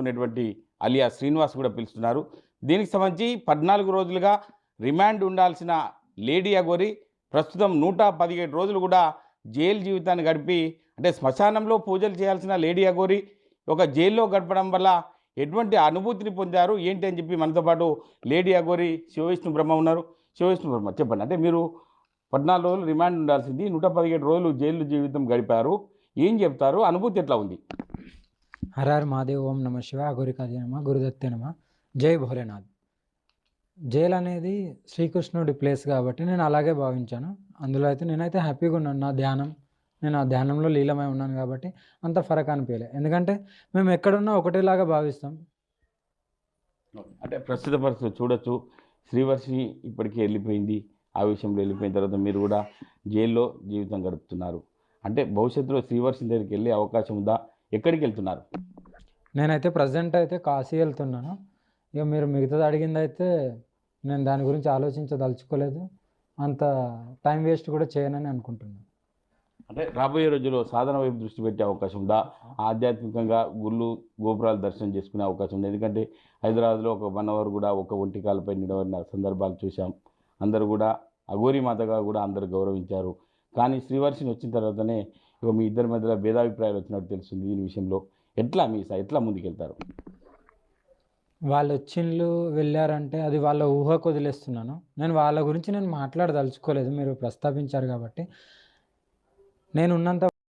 తీసుకునేటువంటి అలియా శ్రీనివాస్ కూడా పిలుస్తున్నారు. దీనికి సంబంధించి పద్నాలుగు రోజులుగా రిమాండ్ ఉండాల్సిన లేడీ అగోరి ప్రస్తుతం నూట పదిహేడు రోజులు కూడా జైలు జీవితాన్ని గడిపి అంటే శ్మశానంలో పూజలు చేయాల్సిన లేడీ అగోరి ఒక జైల్లో గడపడం వల్ల ఎటువంటి అనుభూతిని పొందారు? ఏంటి అని చెప్పి మనతో పాటు లేడీ అగోరి శివవిష్ణు బ్రహ్మ ఉన్నారు. శివవిష్ణు బ్రహ్మ చెప్పండి. అంటే మీరు పద్నాలుగు రోజులు రిమాండ్ ఉండాల్సింది నూట పదిహేడు రోజులు జైలు జీవితం గడిపారు. ఏం చెప్తారు? అనుభూతి ఎట్లా ఉంది? హరార్ మాదేవ్ ఓం నమ శివ గురికాజీ నమ గురుదత్తే నమ. జై భోలేనాథ్. జైలు అనేది శ్రీకృష్ణుడి ప్లేస్ కాబట్టి నేను అలాగే భావించాను. అందులో అయితే నేనైతే హ్యాపీగా ఉన్నాను. నా ధ్యానం నేను ఆ ధ్యానంలో లీలమై ఉన్నాను కాబట్టి అంత ఫరక్ అనిపించలే. ఎందుకంటే మేము ఎక్కడున్నా ఒకటేలాగా భావిస్తాం. అంటే ప్రస్తుత పరిస్థితి చూడొచ్చు. శ్రీవర్షి ఇప్పటికీ వెళ్ళిపోయింది. ఆ విషయంలో వెళ్ళిపోయిన తర్వాత మీరు కూడా జైల్లో జీవితం గడుపుతున్నారు. అంటే భవిష్యత్తులో శ్రీవర్షి దగ్గరికి వెళ్ళే అవకాశం ఉందా? ఎక్కడికి వెళ్తున్నారు నేనైతే ప్రజెంట్ అయితే కాశీ వెళ్తున్నాను. ఇక మీరు మిగతాది అడిగింది అయితే నేను దాని గురించి ఆలోచించదలుచుకోలేదు. అంత టైం వేస్ట్ కూడా చేయనని అనుకుంటున్నాను. అంటే రాబోయే రోజుల్లో సాధన వైపు దృష్టి పెట్టే అవకాశం ఉందా? ఆధ్యాత్మికంగా గుళ్ళు గోపురాలు దర్శనం చేసుకునే అవకాశం ఉంది? ఎందుకంటే హైదరాబాద్లో ఒక వన్ అవర్ కూడా ఒక ఒంటి కాలపై నిలబడిన సందర్భాలు చూసాం అందరూ కూడా అఘోరి మాతగా కూడా అందరూ గౌరవించారు. కానీ శ్రీవర్షిని వచ్చిన తర్వాతనే ఇక మీ ఇద్దరి మధ్యలో భేదాభిప్రాయాలు వచ్చినట్టు తెలుస్తుంది దీని విషయంలో. ఎట్లా మీ స- ఎట్లా ముందుకెళ్తారు? వాళ్ళు వచ్చిండ్లు వెళ్ళారంటే అది వాళ్ళ ఊహకు వదిలేస్తున్నాను. నేను వాళ్ళ గురించి నేను మాట్లాడదలుచుకోలేదు. మీరు ప్రస్తావించారు కాబట్టి. నేను ఉన్నంత